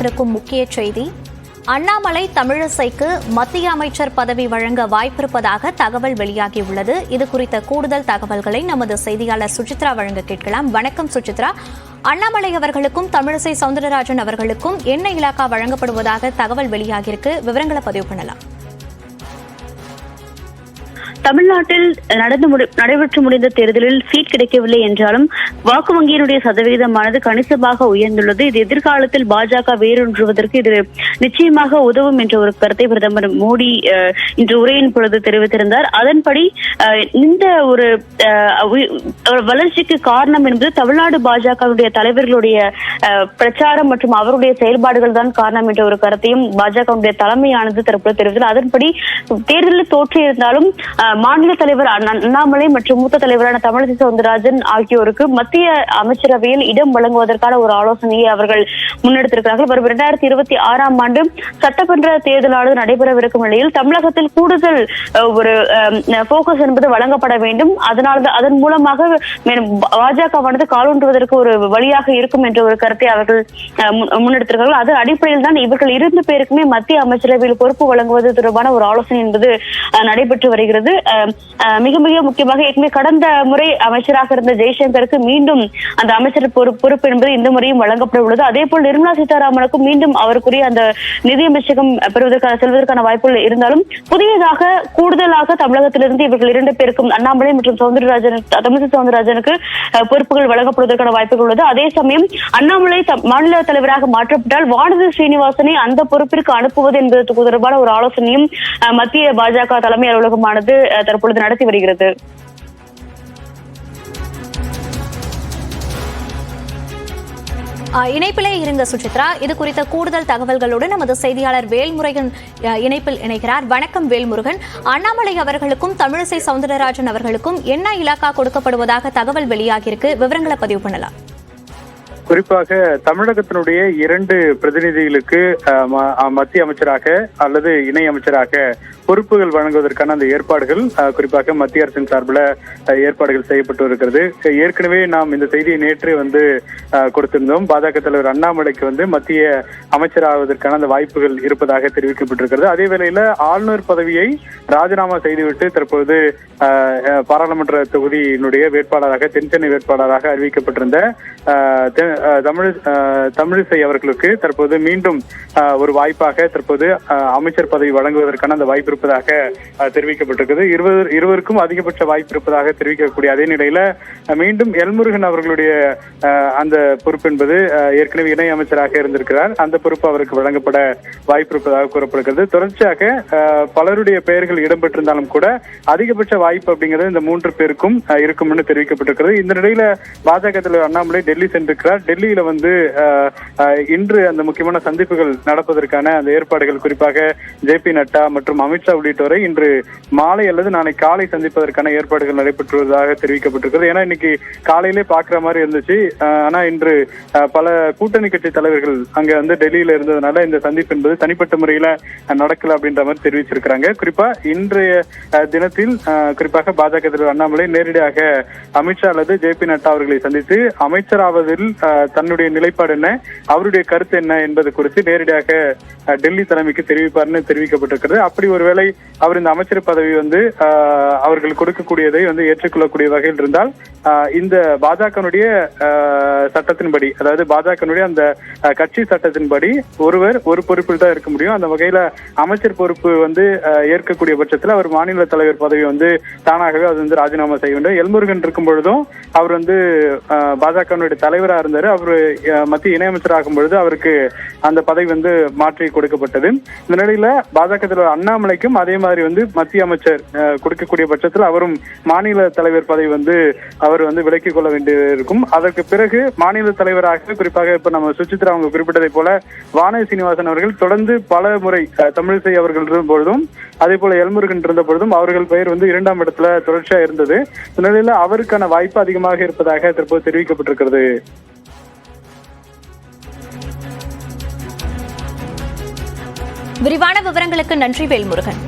இருக்கும் முக்கிய செய்தி. அண்ணாமலை தமிழிசைக்கு மத்திய அமைச்சர் பதவி வழங்க வாய்ப்பிருப்பதாக தகவல் வெளியாகியுள்ளது. இது குறித்த கூடுதல் தகவல்களை நமது செய்தியாளர் சுசித்ரா வழங்க கேட்கலாம். வணக்கம் சுசித்ரா. அண்ணாமலை அவர்களுக்கும் தமிழிசை சவுந்தரராஜன் அவர்களுக்கும் என்ன இலாக்கா வழங்கப்படுவதாக தகவல் வெளியாகியிருக்கு. விவரங்களை பதிவு பண்ணலாம். தமிழ்நாட்டில் நடந்து நடைபெற்று முடிந்த தேர்தலில் சீட் கிடைக்கவில்லை என்றாலும் வாக்கு வங்கியினுடைய சதவீதமானது கணிசமாக உயர்ந்துள்ளது. இது எதிர்காலத்தில் பாஜக வேரூன்றுவதற்கு இது நிச்சயமாக உதவும் என்ற ஒரு கருத்தை பிரதமர் மோடி அஹ், இன்று உரையின் பொழுது தெரிவித்திருந்தார். அதன்படி அஹ், இந்த ஒரு அஹ், வளர்ச்சிக்கு காரணம் என்பது தமிழ்நாடு பாஜகவுடைய தலைவர்களுடைய அஹ், பிரச்சாரம் மற்றும் அவருடைய செயல்பாடுகள் தான் காரணம் என்ற ஒரு கருத்தையும் பாஜகவுடைய தலைமையானது தரப்பு தெரிவித்தது. அதன்படி தேர்தலில் தோற்றியிருந்தாலும் அஹ், மாநில தலைவர் அண்ணாமலை மற்றும் மூத்த தலைவரான தமிழிசை சவுந்தரராஜன் ஆகியோருக்கு மத்திய அமைச்சரவையில் இடம் வழங்குவதற்கான ஒரு ஆலோசனையை அவர்கள் முன்னெடுத்திருக்கிறார்கள். வரும் இரண்டாயிரத்தி இருபத்தி ஆறாம் ஆண்டு சட்டமன்ற தேர்தலானது நடைபெறவிருக்கும் நிலையில் தமிழகத்தில் கூடுதல் அஹ், ஒரு போக்கஸ் என்பது வழங்கப்பட வேண்டும். அதனால் அதன் மூலமாக பாஜகவானது காலூன்றுவதற்கு ஒரு வழியாக இருக்கும் என்ற ஒரு கருத்தை அவர்கள் அஹ், முன்னெடுத்திருக்கிறார்கள். அது அடிப்படையில் தான் இவர்கள் இரண்டு பேருக்குமே மத்திய அமைச்சரவையில் பொறுப்பு வழங்குவது தொடர்பான ஒரு ஆலோசனை என்பது நடைபெற்று வருகிறது. மிக மிக முக்கியமாக ஏற்கனவே கடந்த முறை அமைச்சராக இருந்த ஜெய்சங்கருக்கு மீண்டும் அந்த அமைச்சர் பொறுப்பு என்பது இந்த முறையும் வழங்கப்பட உள்ளது. அதே போல் நிர்மலா சீதாராமனுக்கும் மீண்டும் அவருக்குரிய அந்த நிதியமைச்சகம் பெறுவதற்கான செல்வதற்கான வாய்ப்புகள் இருந்தாலும் புதியதாக கூடுதலாக தமிழகத்திலிருந்து இவர்கள் இரண்டு பேருக்கும் அண்ணாமலை மற்றும் சவுந்தரராஜன் தமிழிசை சவுந்தரராஜனுக்கு பொறுப்புகள் வழங்கப்படுவதற்கான வாய்ப்புகள் உள்ளது. அதே சமயம் அண்ணாமலை மாநில தலைவராக மாற்றப்பட்டால் வானதி ஸ்ரீனிவாசனை அந்த பொறுப்பிற்கு அனுப்புவது என்பது தொடர்பான ஒரு ஆலோசனையும் மத்திய பாஜக தலைமை அலுவலகமானது தற்பொழுது நடத்தி வருகிறது. இணைப்பிலே இருங்க சுசித்ரா. இது குறித்த கூடுதல் தகவல்களோடு நமது செய்தியாளர் வேல்முருகன் இணைப்பில் இணைகிறார். வணக்கம் வேல்முருகன். அண்ணாமலை அவர்களுக்கும் தமிழிசை சவுந்தரராஜன் அவர்களுக்கும் என்ன இலாக்கா கொடுக்கப்படுவதாக தகவல் வெளியாகியிருக்கு? விவரங்களை பதிவு பண்ணலாம். குறிப்பாக தமிழகத்தினுடைய இரண்டு பிரதிநிதிகளுக்கு ம- மத்திய அமைச்சராக அல்லது இணை அமைச்சராக பொறுப்புகள் வழங்குவதற்கான அந்த ஏற்பாடுகள் குறிப்பாக மத்திய அரசின் சார்பில் ஏற்பாடுகள் செய்யப்பட்டு இருக்கிறது ஏற்கனவே நாம் இந்த செய்தியை நேற்று வந்து கொடுத்திருந்தோம். பாஜக தலைவர் அண்ணாமலைக்கு வந்து மத்திய அமைச்சராவதற்கான அந்த வாய்ப்புகள் இருப்பதாக தெரிவிக்கப்பட்டிருக்கிறது. அதே வேளையில ஆளுநர் பதவியை ராஜினாமா செய்துவிட்டு தற்போது பாராளுமன்ற தொகுதியினுடைய வேட்பாளராக தென்சென்னை வேட்பாளராக அறிவிக்கப்பட்டிருந்த தமிழ் தமிழிசை அவர்களுக்கு தற்போது மீண்டும் ஒரு வாய்ப்பாக தற்போது அமைச்சர் பதவி வழங்குவதற்கான அந்த வாய்ப்பு இருப்பதாக தெரிவிக்கப்பட்டிருக்கிறது இருவர் இருவருக்கும் அதிகபட்ச வாய்ப்பு இருப்பதாக தெரிவிக்கக்கூடிய அதே நிலையில மீண்டும் எல்முருகன் அவர்களுடைய அந்த பொறுப்பு என்பது அஹ், ஏற்கனவே இணை அமைச்சராக இருந்திருக்கிறார். அந்த பொறுப்பு அவருக்கு வழங்கப்பட வாய்ப்பு இருப்பதாக கூறப்படுகிறது. தொடர்ச்சியாக பலருடைய பெயர்கள் இடம்பெற்றிருந்தாலும் கூட அதிகபட்ச வாய்ப்பு அப்படிங்கிறது இந்த மூன்று பேருக்கும் அஹ், இருக்கும்னு தெரிவிக்கப்பட்டிருக்கிறது. இந்த நிலையில பாஜக தலைவர் அண்ணாமலை டெல்லி சென்றிருக்கிறார். டெல்லியில வந்து இன்று அந்த முக்கியமான சந்திப்புகள் நடப்பதற்கான அந்த ஏற்பாடுகள் குறிப்பாக ஜே பி நட்டா மற்றும் அமித்ஷா உள்ளிட்டோரை இன்று மாலை அல்லது நாளை காலை சந்திப்பதற்கான ஏற்பாடுகள் நடைபெற்றுள்ளதாக தெரிவிக்கப்பட்டிருக்கிறது. ஏன்னா இன்னைக்கு காலையிலே பாக்குற மாதிரி இருந்துச்சு. ஆனா இன்று பல கூட்டணி கட்சி தலைவர்கள் அங்க வந்து டெல்லியில இருந்ததுனால இந்த சந்திப்பு என்பது தனிப்பட்ட முறையில நடக்கல அப்படின்ற மாதிரி தெரிவிச்சிருக்கிறாங்க. குறிப்பா இன்றைய தினத்தில் குறிப்பாக பாஜக தலைவர் அண்ணாமலை நேரடியாக அமித்ஷா அல்லது ஜே பி நட்டா அவர்களை சந்தித்து அமைச்சர் அமைச்சராவதில் அஹ், தன்னுடைய நிலைப்பாடு என்ன அவருடைய கருத்து என்ன என்பது குறித்து நேரடியாக டெல்லி தலைமைக்கு தெரிவிப்பார்னு தெரிவிக்கப்பட்டிருக்கிறது. அப்படி ஒருவேளை அவர் இந்த அமைச்சர் பதவி வந்து அவர்கள் கொடுக்கக்கூடியதை வந்து ஏற்றுக்கொள்ளக்கூடிய வகையில் இருந்தால் இந்த பாஜகனுடைய சட்டத்தின்படி அதாவது பாஜகனுடைய அந்த கட்சி சட்டத்தின்படி ஒருவர் ஒரு பொறுப்பில் தான் இருக்க முடியும். அந்த வகையில அமைச்சர் பொறுப்பு வந்து ஏற்கக்கூடிய பட்சத்தில் அவர் மாநில தலைவர் பதவி வந்து தானாகவே அது வந்து ராஜினாமா செய்ய வேண்டும். எல்முருகன் இருக்கும் பொழுதும் அவர் வந்து பாஜகனுடைய அவருடைய தலைவராக இருந்தார். அவர் மத்திய இணையமைச்சராகும் பொழுது அவருக்கு அந்த பதவி வந்து மாற்றி கொடுக்கப்பட்டது. இந்த நிலையில பாஜக தலைவர் அண்ணாமலைக்கும் அதே மாதிரி வந்து மத்திய அமைச்சர் அஹ், கொடுக்கக்கூடிய பட்சத்தில் அவரும் மாநில தலைவர் பதவி வந்து அவர் வந்து விலக்கிக் கொள்ள வேண்டியிருக்கும். அதற்கு பிறகு மாநில தலைவராக குறிப்பாக இப்ப நம்ம சுசித்ரா அவங்க குறிப்பிட்டதை போல வானதி சீனிவாசன் அவர்கள் தொடர்ந்து பல முறை தமிழிசை அவர்கள் இருந்த பொழுதும் அதே போல எல்முருகன் இருந்த பொழுதும் அவர்கள் பெயர் வந்து இரண்டாம் இடத்துல தொடர்ச்சியா இருந்தது. இந்த நிலையில அவருக்கான வாய்ப்பு அதிகமாக இருப்பதாக தற்போது தெரிவிக்கப்பட்டிருக்கிறது. விரிவான விவரங்களுக்கு நன்றி வேல்முருகன்.